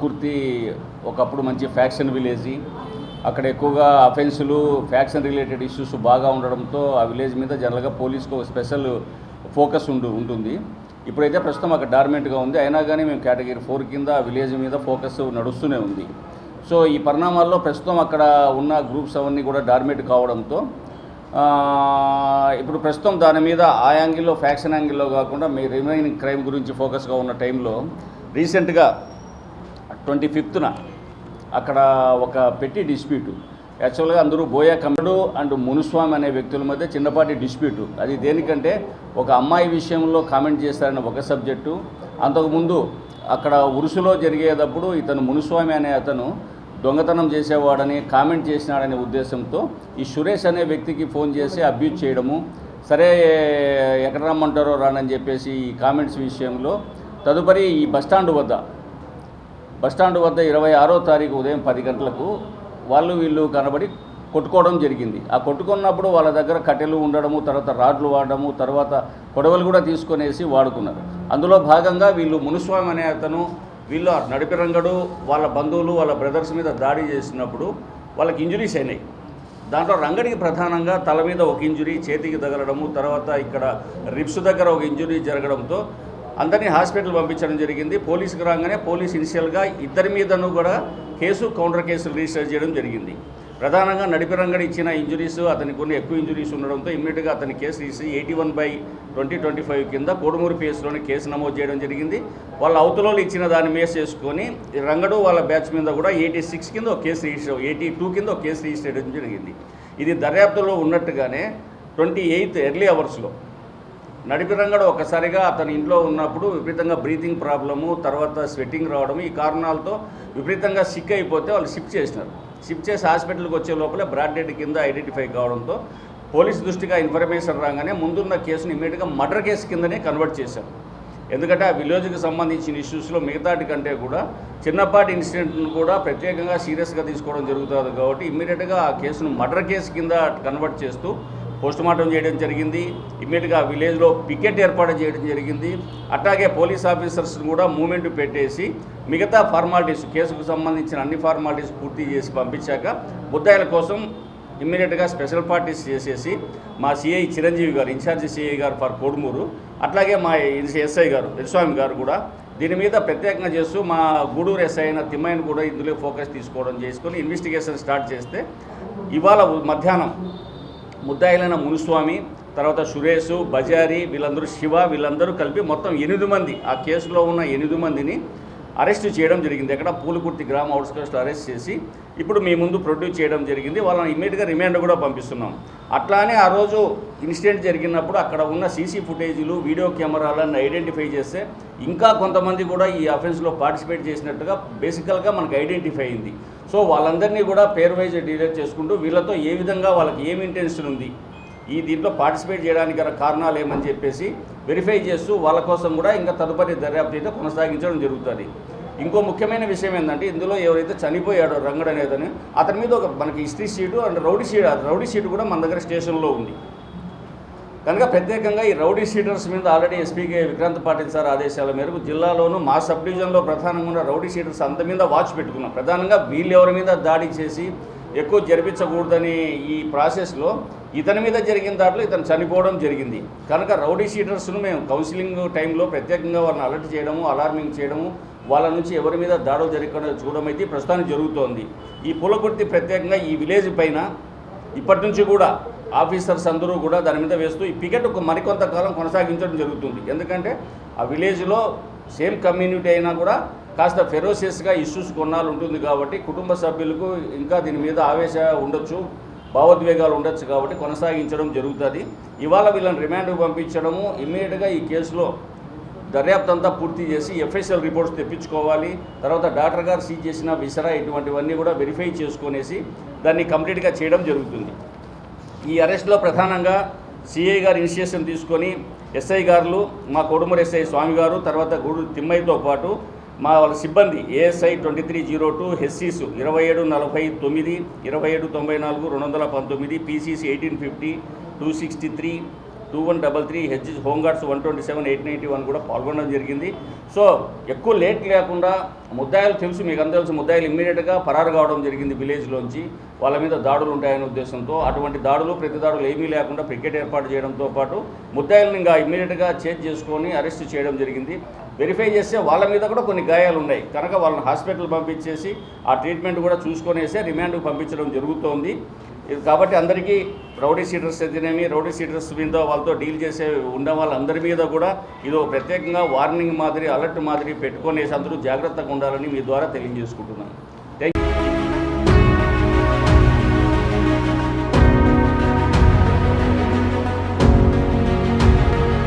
కుర్తి ఒకప్పుడు మంచి faction village. అక్కడ ఎక్కువగా అఫెన్సులు ఫ్యాక్షన్ రిలేటెడ్ ఇష్యూస్ బాగా ఉండడంతో ఆ విలేజ్ మీద జనరల్గా పోలీస్కు ఒక స్పెషల్ ఫోకస్ ఉండు ఉంటుంది. ఇప్పుడైతే ప్రస్తుతం అక్కడ డార్మెంట్గా ఉంది. అయినా కానీ మేము కేటగిరీ ఫోర్ కింద ఆ విలేజ్ మీద ఫోకస్ నడుస్తూనే ఉంది. సో ఈ పరిణామాల్లో ప్రస్తుతం అక్కడ ఉన్న గ్రూప్స్ అవన్నీ కూడా డార్మేట్ కావడంతో ఇప్పుడు ప్రస్తుతం దాని మీద ఆ యాంగిల్లో ఫ్యాక్షన్ యాంగిల్లో కాకుండా మీ రిమైనింగ్ క్రైమ్ గురించి ఫోకస్గా ఉన్న టైంలో రీసెంట్గా ట్వంటీ ఫిఫ్త్న అక్కడ ఒక పెట్టి డిస్ప్యూట్. యాక్చువల్గా అందరూ బోయా కమ్ముడు అండ్ మునుస్వామి అనే వ్యక్తుల మధ్య చిన్నపాటి డిస్ప్యూట్. అది దేనికంటే ఒక అమ్మాయి విషయంలో కామెంట్ చేస్తారన్న ఒక సబ్జెక్టు. అంతకుముందు అక్కడ ఉరుసులో జరిగేటప్పుడు ఇతను మునుస్వామి అనే అతను దొంగతనం చేసేవాడని కామెంట్ చేసినాడనే ఉద్దేశంతో ఈ సురేష్ అనే వ్యక్తికి ఫోన్ చేసి అబ్యూజ్ చేయడము సరే ఎక్కడ రమ్మంటారో రానని చెప్పేసి ఈ కామెంట్స్ విషయంలో తదుపరి ఈ బస్టాండ్ వద్ద బస్టాండ్ వద్ద ఇరవై ఆరో తారీఖు ఉదయం పది గంటలకు వాళ్ళు వీళ్ళు కనబడి కొట్టుకోవడం జరిగింది. ఆ కొట్టుకున్నప్పుడు వాళ్ళ దగ్గర కట్టెలు ఉండడము తర్వాత రాడ్లు వాడడము తర్వాత కొడవలు కూడా తీసుకునేసి వాడుకున్నారు. అందులో భాగంగా వీళ్ళు మునుస్వామి అనే అతను వీళ్ళు నడిపిరంగడు వాళ్ళ బంధువులు వాళ్ళ బ్రదర్స్ మీద దాడి చేసినప్పుడు వాళ్ళకి ఇంజురీస్ అయినాయి. దాంట్లో రంగడికి ప్రధానంగా తల మీద ఒక ఇంజురీ చేతికి తగలడము తర్వాత ఇక్కడ రిప్స్ దగ్గర ఒక ఇంజురీ జరగడంతో అందరినీ హాస్పిటల్ పంపించడం జరిగింది. పోలీసుకు రాగానే పోలీస్ ఇనిషియల్గా ఇద్దరి మీదను కూడా కేసు కౌంటర్ కేసులు రిజిస్టర్ చేయడం జరిగింది. ప్రధానంగా నడిపి రంగడి ఇచ్చిన ఇంజురీస్ అతనికి కొన్ని ఎక్కువ ఇంజురీస్ ఉండడంతో ఇమ్మీడియట్గా అతని case register eighty one by twenty twenty five కింద కోడుమూరు పిఎస్లోని కేసు నమోదు చేయడం జరిగింది. వాళ్ళ అవతలలో ఇచ్చిన దాన్ని మేస్ చేసుకొని రంగడు వాళ్ళ బ్యాచ్ మీద కూడా ఎయిటీ సిక్స్ కింద ఒక కేసు రిజిస్టర్ ఎయిటీ టూ కింద ఒక కేసు రిజిస్టర్ చేయడం జరిగింది. ఇది దర్యాప్తులో ఉన్నట్టుగానే ట్వంటీ ఎయిత్ ఎర్లీ అవర్స్లో నడిపి రంగడు ఒక్కసారిగా అతని ఇంట్లో ఉన్నప్పుడు విపరీతంగా బ్రీతింగ్ ప్రాబ్లము తర్వాత స్వెట్టింగ్ రావడం ఈ కారణాలతో విపరీతంగా సిక్ అయిపోతే వాళ్ళు షిఫ్ట్ చేసినారు. షిఫ్ట్ చేసి హాస్పిటల్కి వచ్చే లోపల బ్రాడ్ డెడ్ కింద ఐడెంటిఫై కావడంతో పోలీస్ దృష్టిగా ఇన్ఫర్మేషన్ రాగానే ముందున్న కేసును ఇమీడియట్గా మర్డర్ కేసు కిందనే కన్వర్ట్ చేశారు. ఎందుకంటే ఆ విలేజ్కి సంబంధించిన ఇష్యూస్లో మిగతాటి కంటే కూడా చిన్నపాటి ఇన్సిడెంట్ను కూడా ప్రత్యేకంగా సీరియస్గా తీసుకోవడం జరుగుతుంది కాబట్టి ఇమ్మీడియట్గా ఆ కేసును మర్డర్ కేసు కింద కన్వర్ట్ చేస్తూ పోస్టుమార్టం చేయడం జరిగింది. ఇమ్మీడియట్గా విలేజ్లో పికెట్ ఏర్పాటు చేయడం జరిగింది. అట్లాగే పోలీస్ ఆఫీసర్స్ని కూడా మూమెంట్ పెట్టేసి మిగతా ఫార్మాలిటీస్ కేసుకు సంబంధించిన అన్ని ఫార్మాలిటీస్ పూర్తి చేసి పంపించాక ముద్దాయిల కోసం ఇమ్మీడియట్గా స్పెషల్ పార్టీస్ చేసేసి మా CI Chiranjeevi garu incharge CI garu for Kodumuru అట్లాగే మా ఎస్ఐ గారు వెల్స్వామి గారు కూడా దీని మీద ప్రత్యేకంగా చేస్తూ మా గూడూరు ఎస్ఐ అయిన తిమ్మయ్యను కూడా ఇందులో ఫోకస్ తీసుకోవడం చేసుకొని ఇన్వెస్టిగేషన్ స్టార్ట్ చేస్తే ఇవాళ మధ్యాహ్నం ముద్దాయిలైన మునుస్వామి తర్వాత సురేష్ బజారి వీళ్ళందరూ శివ వీళ్ళందరూ కలిపి మొత్తం ఎనిమిది మంది. ఆ కేసులో ఉన్న ఎనిమిది మందిని అరెస్ట్ చేయడం జరిగింది. ఎక్కడ? పూలకుర్తి గ్రామ అవుట్స్కర్స్లో అరెస్ట్ చేసి ఇప్పుడు మీ ముందు ప్రొడ్యూస్ చేయడం జరిగింది. వాళ్ళని ఇమీడియట్గా రిమాండ్ కూడా పంపిస్తున్నాం. అట్లానే ఆ రోజు ఇన్సిడెంట్ జరిగినప్పుడు అక్కడ ఉన్న సీసీ ఫుటేజీలు వీడియో కెమెరాలను ఐడెంటిఫై చేస్తే ఇంకా కొంతమంది కూడా ఈ అఫెన్స్లో పార్టిసిపేట్ చేసినట్టుగా బేసికల్గా మనకు ఐడెంటిఫై అయింది. సో వాళ్ళందరినీ కూడా పేరు వైజ్ డీలర్ చేసుకుంటూ వీళ్ళతో ఏ విధంగా వాళ్ళకి ఏమి ఇంటెన్షన్ ఉంది? ఈ దీంట్లో పార్టిసిపేట్ చేయడానికి గల కారణాలు ఏమని చెప్పేసి వెరిఫై చేస్తూ వాళ్ళ కోసం కూడా ఇంకా తదుపరి దర్యాప్తు అయితే కొనసాగించడం జరుగుతుంది. ఇంకో ముఖ్యమైన విషయం ఏంటంటే ఇందులో ఎవరైతే చనిపోయాడో రంగడు అనేదని అతని మీద ఒక మనకి history sheet and rowdy sheet rowdy sheet కూడా మన దగ్గర స్టేషన్లో ఉంది. కనుక ప్రత్యేకంగా ఈ రౌడీ షీటర్స్ మీద ఆల్రెడీ ఎస్పీకే విక్రాంత్ పాటిల్ సార్ ఆదేశాల మేరకు జిల్లాలోనూ మా సబ్ డివిజన్లో ప్రధానంగా రౌడీ షీటర్స్ అంత మీద వాచ్ పెట్టుకున్నాం. ప్రధానంగా వీళ్ళు ఎవరి మీద దాడి చేసి ఎక్కువ జరిపించకూడదని ఈ ప్రాసెస్లో ఇతని మీద జరిగిన దాంట్లో ఇతను చనిపోవడం జరిగింది. కనుక రౌడీ షీటర్స్ను మేము కౌన్సిలింగ్ టైంలో ప్రత్యేకంగా వారిని అలర్ట్ చేయడము అలార్మింగ్ చేయడము వాళ్ళ నుంచి ఎవరి మీద దాడులు జరగకుండా చూడడం అయితే ప్రస్తుతానికి జరుగుతోంది. ఈ పులకుర్తి ప్రత్యేకంగా ఈ విలేజ్ పైన ఇప్పటి నుంచి కూడా ఆఫీసర్స్ అందరూ కూడా దాని మీద వేస్తూ ఈ పికెట్ మరికొంతకాలం కొనసాగించడం జరుగుతుంది. ఎందుకంటే ఆ విలేజ్లో సేమ్ కమ్యూనిటీ అయినా కూడా కాస్త ఫెరోసియస్గా ఇష్యూస్ కొన్నాళ్ళు ఉంటుంది కాబట్టి కుటుంబ సభ్యులకు ఇంకా దీని మీద ఆవేశ ఉండొచ్చు భావోద్వేగాలు ఉండొచ్చు కాబట్టి కొనసాగించడం జరుగుతుంది. ఇవాళ వీళ్ళని రిమాండ్కు పంపించడము ఇమ్మీడియట్గా ఈ కేసులో దర్యాప్తు అంతా పూర్తి చేసి ఎఫ్ఎస్ఎల్ రిపోర్ట్స్ తెప్పించుకోవాలి. తర్వాత డాక్టర్ గారు సీజ్ చేసిన విసరా ఇటువంటివన్నీ కూడా వెరిఫై చేసుకునేసి దాన్ని కంప్లీట్గా చేయడం జరుగుతుంది. ఈ అరెస్ట్లో ప్రధానంగా సిఐ గారు ఇనిషియేషన్ తీసుకొని ఎస్ఐ గారులు మా కొడుమూరు ఎస్ఐ స్వామి గారు తర్వాత గుడు తిమ్మయ్యతో పాటు మా వాళ్ళ సిబ్బంది ASI twenty three zero two HCs ఇరవై ఏడు నలభై తొమ్మిది ఇరవై ఏడు తొంభై నాలుగు రెండు వందల పంతొమ్మిది PCC eighteen fifty two sixty three two one double three H home guards one twenty seven eight ninety one కూడా పాల్గొనడం జరిగింది. సో ఎక్కువ లేట్ లేకుండా ముద్దాయిలు తెలుసు మీకు అందరూ తెలుసు ముద్దాయిలు ఇమ్మీడియట్గా పరారు కావడం జరిగింది విలేజ్లోంచి వాళ్ళ మీద దాడులు ఉంటాయనే ఉద్దేశంతో అటువంటి దాడులు ప్రతి దాడులు ఏమీ లేకుండా పికెట్ ఏర్పాటు చేయడంతో పాటు ముద్దాయిలను ఇంకా ఇమ్మీడియట్గా చేజ్ చేసుకొని అరెస్ట్ చేయడం జరిగింది. వెరిఫై చేస్తే వాళ్ళ మీద కూడా కొన్ని గాయాలు ఉన్నాయి. కనుక వాళ్ళని హాస్పిటల్ పంపించేసి ఆ ట్రీట్మెంట్ కూడా చూసుకునేసే రిమాండ్కి పంపించడం జరుగుతోంది. ఇది కాబట్టి అందరికీ రౌడీ సీడర్స్ అయితేనేమి రౌడీ సీడర్స్ మీద వాళ్ళతో డీల్ చేసే ఉన్న వాళ్ళందరి మీద కూడా ఇది ఒక ప్రత్యేకంగా వార్నింగ్ మాదిరి అలర్ట్ మాదిరి పెట్టుకొనేసి అందరూ జాగ్రత్తగా ఉండాలని మీ ద్వారా తెలియజేసుకుంటున్నాను.